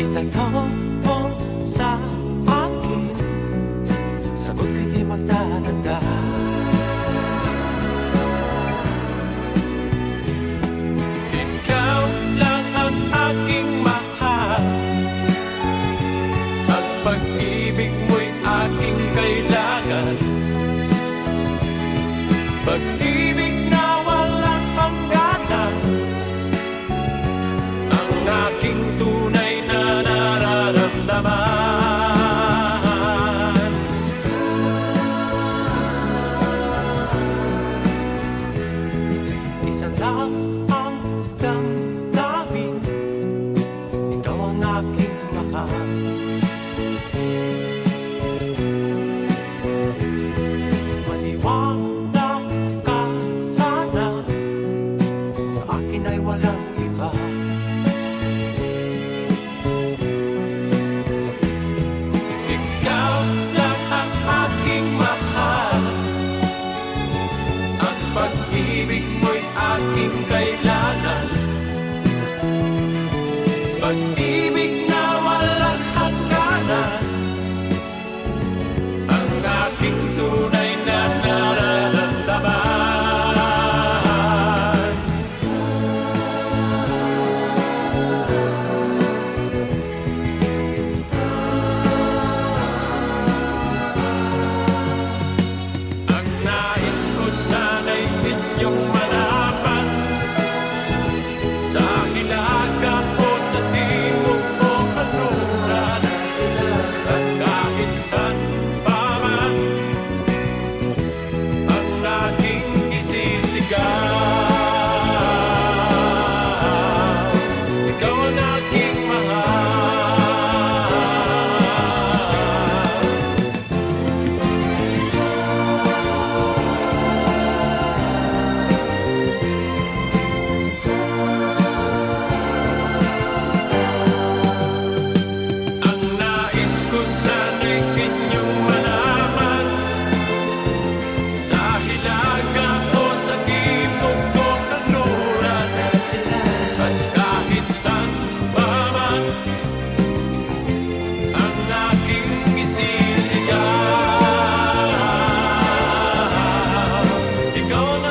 Itayo mo sa akin Sagot ko'y di magtatanda Ikaw lang Ang pag-ibig mo'y kailangan lang ang damdamin. Ikaw ang aking mahal mo'y aking kailangan Pag It's time. gonna